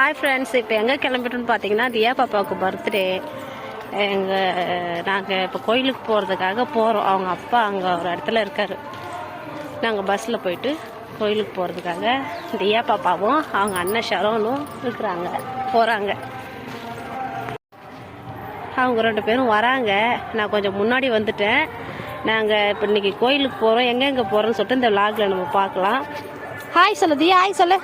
Hi friends இப்போ எங்கே கிளம்பிட்டோன்னு பார்த்தீங்கன்னா தியா பாப்பாவுக்கு பர்த்டே எங்கள் நாங்கள் இப்போ கோயிலுக்கு போகிறதுக்காக போகிறோம் அவங்க அப்பா அங்கே ஒரு இடத்துல இருக்கார். நாங்கள் பஸ்ஸில் போயிட்டு கோயிலுக்கு போகிறதுக்காக தியா பாப்பாவும் அவங்க அண்ணன் ஷரோனும் இருக்கிறாங்க. போகிறாங்க அவங்க ரெண்டு பேரும் வராங்க. நான் கொஞ்சம் முன்னாடி வந்துட்டேன். நாங்கள் இப்போ இன்னைக்கு கோயிலுக்கு போகிறோம் எங்கெங்கே போகிறோம்னு சொல்லிட்டு இந்த விலாகில் நம்ம பார்க்கலாம். ஹாய் சொல்லு தியா. ஹாய் சொல்லு.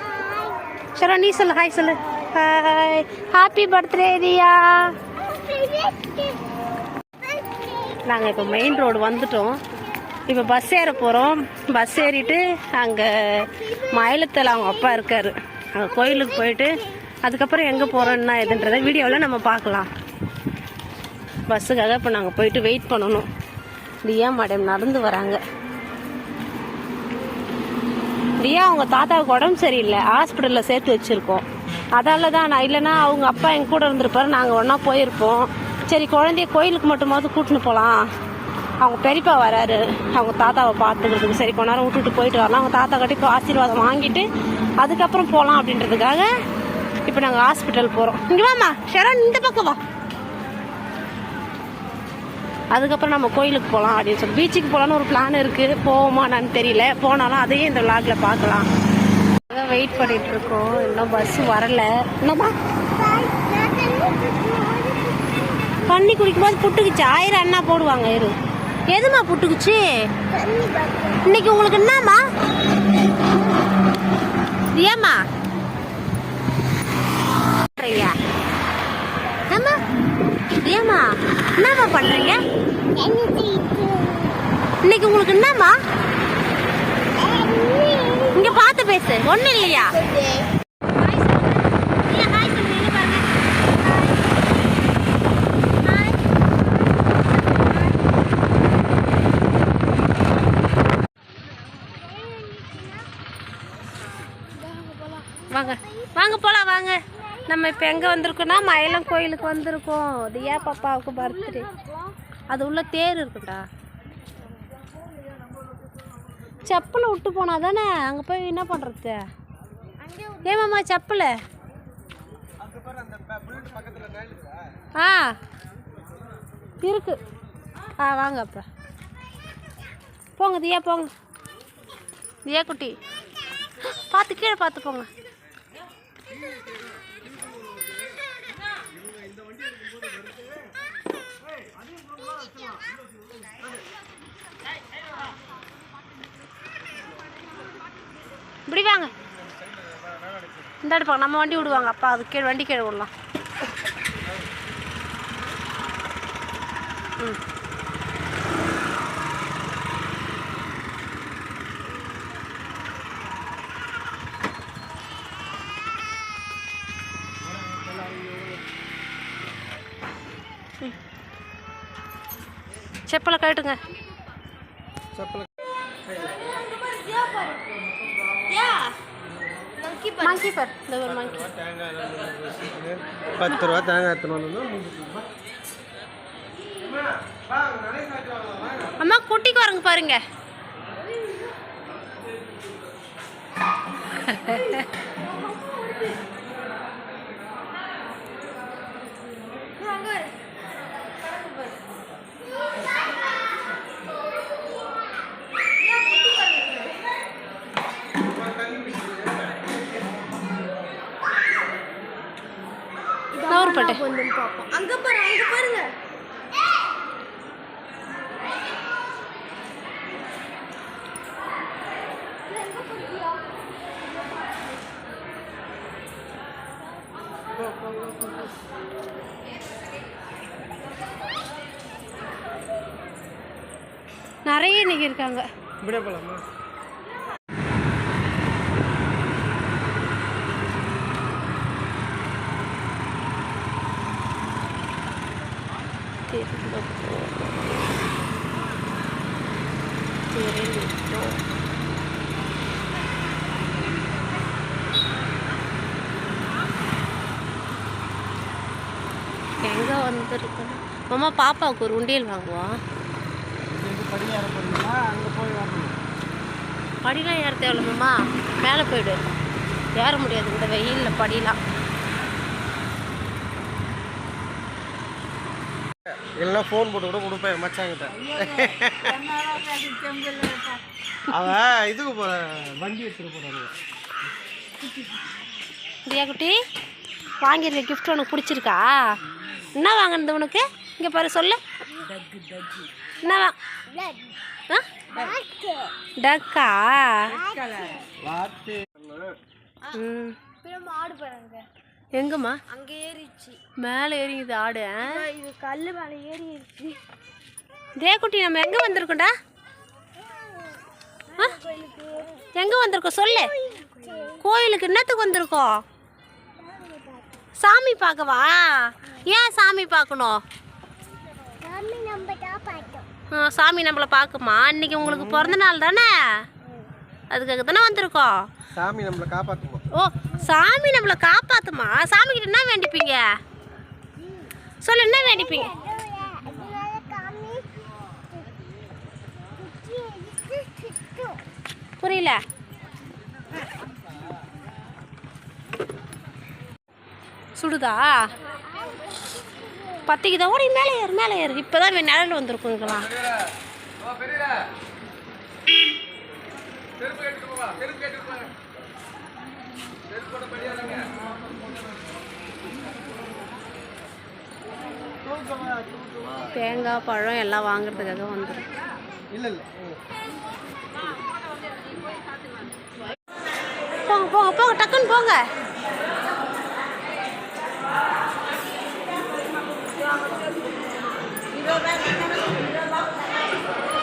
சரோ நீ சொல்லு ஹாய் சொல்லு. ஹாய் ஹாப்பி பர்த்டே ரியா நாங்கள் இப்போ மெயின் ரோடு வந்துட்டோம். இப்போ பஸ் ஏற போகிறோம் பஸ் ஏறிட்டு அங்கே மயிலத்தில் அவங்க அப்பா இருக்கார். அங்கே கோயிலுக்கு போயிட்டு அதுக்கப்புறம் எங்கே போகிறோன்னா எதுன்றதை வீடியோவில் நம்ம பார்க்கலாம். பஸ்ஸுக்காக இப்போ நாங்கள் போயிட்டு வெயிட் பண்ணணும். தியா மேடம் நடந்து வராங்க. தியா அவங்க தாத்தாவுக்கு உடம்பு சரியில்லை. ஹாஸ்பிட்டலில் சேர்த்து வச்சுருக்கோம். அதால தான் நான் இல்லைன்னா அவங்க அப்பா எங்க கூட இருந்திருப்பாரு. நாங்கள் ஒன்றா போயிருப்போம். சரி குழந்தைய கோயிலுக்கு மட்டுமாவது கூட்டின்னு போகலாம் அவங்க பெரியப்பா வராரு. அவங்க தாத்தாவை பார்த்துக்கிறதுக்கு. சரி கொஞ்ச நேரம் விட்டுட்டு போயிட்டு வரலாம். அவங்க தாத்தா கட்டி இப்போ ஆசீர்வாதம் வாங்கிட்டு அதுக்கப்புறம் போகலாம் அப்படின்றதுக்காக இப்போ நாங்கள் ஹாஸ்பிட்டல் போகிறோம் இங்கே வாம்மா. ஷரண் இந்த பக்கம் வா. அதுக்கப்புறம் நம்ம கோயிலுக்கு போகலாம் அப்படின்னு சொல்லி. பீச்சுக்கு போகலான்னு ஒரு பிளான் இருக்குது போவோமா என்னன்னு தெரியல. போனாலும் அதையும் இந்த விளாக்ல பார்க்கலாம். அதான் வெயிட் பண்ணிட்டு இருக்கோம். இன்னும் பஸ் வரல. என்னம்மா? தண்ணி குடிக்கும்போது புட்டுக்குச்சு. ஆயிரம் அண்ணா போடுவாங்க இரு. எதுமா புட்டுக்குச்சு? இன்னைக்கு உங்களுக்கு என்னம்மா? ஏம்மா பண்றீங்க ஏம்மா ஏம்மா என்னம்மா பண்றீங்க? இன்னைக்கு உங்களுக்கு என்னம்மா? இங்க பார்த்து பேசு. ஒண்ணு இல்லையா? வாங்க. வாங்க போலாம் வாங்க. நம்ம இப்போ எங்கே வந்திருக்கோம்னா மயிலம் கோயிலுக்கு வந்திருக்கோம். தியா பாப்பாவுக்கு பர்த்டே அது உள்ள தேர் இருக்குடா. செப்பலை விட்டு போனா தானே? அங்கே போய் என்ன பண்ணுறது ஏமாம்மா செப்பலை? ஆ இருக்கு. ஆ வாங்க அப்போ. போங்க தியா போங்க. தியா குட்டி பார்த்து கீழே பார்த்து போங்க. இப்படி வாங்க. இந்த அடுப்பாங்க நம்ம வண்டி விடுவாங்க. அப்பா அது கீழே வண்டி கீழே விடலாம். ம். செப்பலை கழட்டுங்க. மங்கி பர் இந்த ஒரு மங்கி பத்து ரூபா தேங்காய் எடுத்துன்னு வந்தோம்னா அம்மா குட்டிக்கு வரங்க பாருங்க. நவர்பட்டு அங்க பாரு அங்க பாருங்க. நிறைய இன்னைக்கு இருக்காங்க. இப்படியே போகலாமா எங்க வந்திருக்கோம் மாமா பாப்பாவுக்கு ஒரு உண்டியல் வாங்குவோம் ஏற படிலாம் ஏற தேவையில்லம்மா மேலே போயிடு. ஏற முடியாது. இந்த வெயிலில் படிலாம். இல்லைன்னா ஃபோன் போட்டு கூட கொடுப்பேன் மச்சாங்கிட்ட அவன் இதுக்கு போற வண்டி எடுத்துட்டு போறாங்க தியா குட்டி வாங்கியிருக்க gift உனக்கு பிடிச்சிருக்கா? என்ன வாங்கினது உனக்கு? இங்கே பாரு சொல்லு. என்ன வா? டக்கா ம். எங்கம்மா? அங்க ஏறிச்சு மேலே ஏறிங்குது ஆடு? இது கல்லு மேல ஏறிடுச்சு. தேக்குட்டி நம்ம எங்கே வந்திருக்கோம்டா? ஆ? எங்கே வந்திருக்கோம்? சொல்லு. கோயிலுக்கு என்னத்துக்கு வந்திருக்கோம்? சாமி பார்க்கவா? ஏன் சாமி பார்க்கணும்? சாமி நம்மளை பார்க்குமா. அன்னைக்கு உங்களுக்கு பிறந்த நாள் தானே? அதுக்காக தானே வந்திருக்கோம். சாமி நம்மளை காப்பாற்றுமா ஓ சாமி நம்மளை காப்பாத்துமா? சாமி கிட்ட என்ன வேண்டிப்பீங்க? சொல்லு என்ன வேண்டிப்பீங்க? புரியல. சுடுதா? பத்திக்குதா? ஓடி மேலே ஏறு மேலே ஏறு. இப்போதான் இவன் நிழல் வந்திருக்குங்களாம். தேங்காய் பழம் எல்லாம் வாங்குறதுக்காக வந்துடும் போங்க போங்க போங்க டக்குன்னு போங்க.